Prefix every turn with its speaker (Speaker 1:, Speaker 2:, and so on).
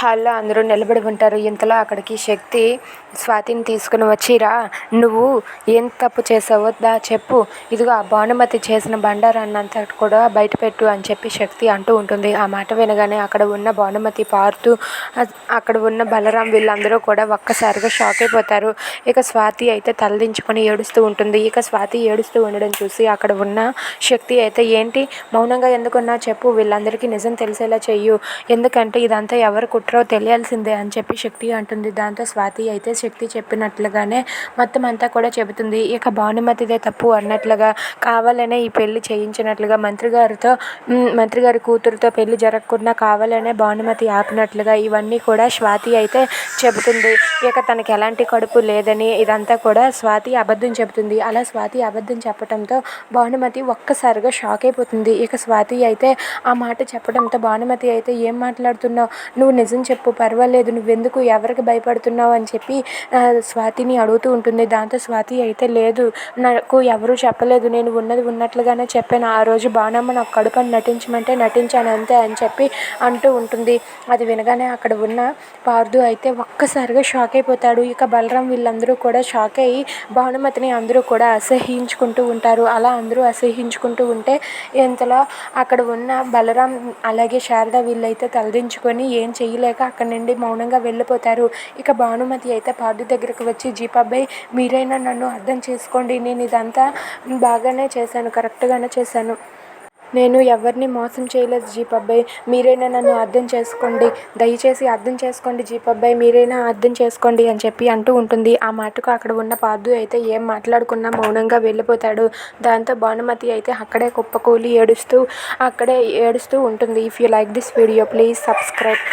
Speaker 1: హాల్లో అందరూ నిలబడి ఉంటారు. ఇంతలో అక్కడికి శక్తి స్వాతిని తీసుకుని వచ్చిరా నువ్వు ఏం తప్పు చేసావో దా చెప్పు. ఇదిగో ఆ భానుమతి చేసిన బండారాన్నంత కూడా బయటపెట్టు అని చెప్పి శక్తి అంటూ ఉంటుంది. ఆ మాట వినగానే అక్కడ ఉన్న భానుమతి పారుతూ అక్కడ ఉన్న బలరాం వీళ్ళందరూ కూడా ఒక్కసారిగా షాక్ అయిపోతారు. ఇక స్వాతి అయితే తలదించుకొని ఏడుస్తూ ఉంటుంది. ఇక స్వాతి ఏడుస్తూ ఉండడం చూసి అక్కడ ఉన్న శక్తి అయితే ఏంటి? మౌనంగా ఎందుకున్నా చెప్పు. వీళ్ళందరికీ నిజం తెలిసేలా చెయ్యు. ఎందుకంటే ఇదంతా ఎవరు కుట్ర? తెలియాల్సిందే అని చెప్పి శక్తి అంటుంది. దాంతో స్వాతి అయితే శక్తి చెప్పినట్లుగానే మొత్తం అంతా కూడా చెబుతుంది. ఇక భానుమతిదే తప్పు అన్నట్లుగా కావాలనే ఈ పెళ్ళి చేయించినట్లుగా మంత్రి గారితో మంత్రి గారి కూతురుతో పెళ్ళి జరగకుండా కావాలనే భానుమతి ఆపినట్లుగా ఇవన్నీ కూడా స్వాతి అయితే చెబుతుంది. ఇక తనకి ఎలాంటి కడుపు లేదని ఇదంతా కూడా స్వాతి అబద్ధం చెబుతుంది. అలా స్వాతి అబద్ధం చెప్పడంతో భానుమతి ఒక్కసారిగా షాక్ అయిపోతుంది. ఇక స్వాతి అయితే ఆ మాట చెప్పడంతో భానుమతి అయితే ఏం మాట్లాడుతున్నావు? నువ్వు నిజం చెప్పు పర్వాలేదు నువ్వెందుకు ఎవరికి భయపడుతున్నావు అని చెప్పి స్వాతిని అడుగుతూ ఉంటుంది. దాంతో స్వాతి అయితే లేదు నాకు ఎవరూ చెప్పలేదు. నేను ఉన్నది ఉన్నట్లుగానే చెప్పాను. ఆ రోజు బాణమ్మ నాకు కడుపని నటించమంటే నటించాను అంతే అని చెప్పి అంటూ ఉంటుంది. అది వినగానే అక్కడ ఉన్న పార్దు అయితే ఒక్కసారిగా షాక్ అయిపోతాడు. ఇక బలరాం వీళ్ళందరూ కూడా షాక్ అయ్యి భానుమతిని అందరూ కూడా అసహ్యించుకుంటూ ఉంటారు. అలా అందరూ అసహ్యించుకుంటూ ఉంటే ఇంతలో అక్కడ ఉన్న బలరాం అలాగే శారద వీళ్ళైతే తలదించుకొని ఏం చేయలేదు లేక అక్కడి నుండి మౌనంగా వెళ్ళిపోతారు. ఇక భానుమతి అయితే పార్దు దగ్గరకు వచ్చి జీపాబాయ్ మీరైనా నన్ను అర్థం చేసుకోండి. నేను ఇదంతా బాగానే చేశాను కరెక్ట్గానే చేశాను. నేను ఎవరిని మోసం చేయలేదు జీపబ్బాయ్ మీరైనా నన్ను అర్థం చేసుకోండి. దయచేసి అర్థం చేసుకోండి జీపబ్బాయ్ మీరైనా అర్థం చేసుకోండి అని చెప్పి అంటూ ఉంటుంది. ఆ మాటకు అక్కడ ఉన్న పార్దు అయితే ఏం మాట్లాడుకున్నా మౌనంగా వెళ్ళిపోతాడు. దాంతో భానుమతి అయితే అక్కడే కుప్పకూలి ఏడుస్తూ అక్కడే ఏడుస్తూ ఉంటుంది. If you like this video please subscribe